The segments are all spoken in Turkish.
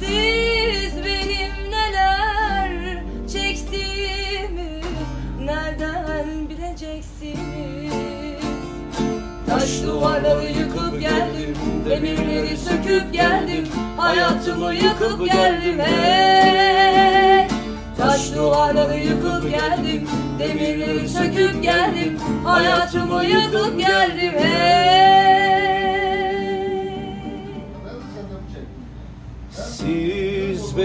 Siz benim neler çektiğimi nereden bileceksiniz? Taş duvarları yıkıp geldim, demirleri söküp geldim, hayatımı yıkıp geldim hey. Taş duvarları yıkıp geldim, demirleri söküp geldim, hayatımı yıkıp geldim hey.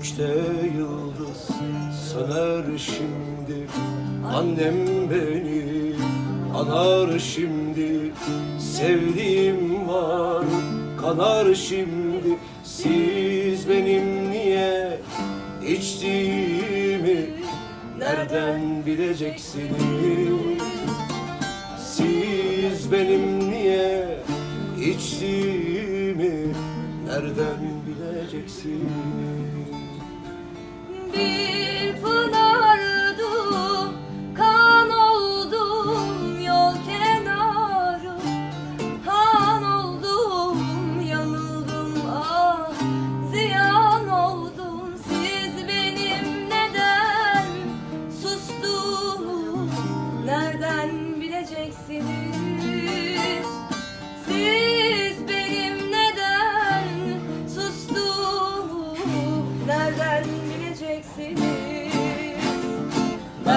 Gökte yıldız söner şimdi. Annem beni anar şimdi. Sevdiğim var kanar şimdi. Siz benim niye içtiğimi Nereden bileceksiniz? Siz benim niye içtiğimi Nereden bileceksiniz Bir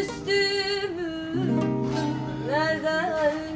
üstümü nereden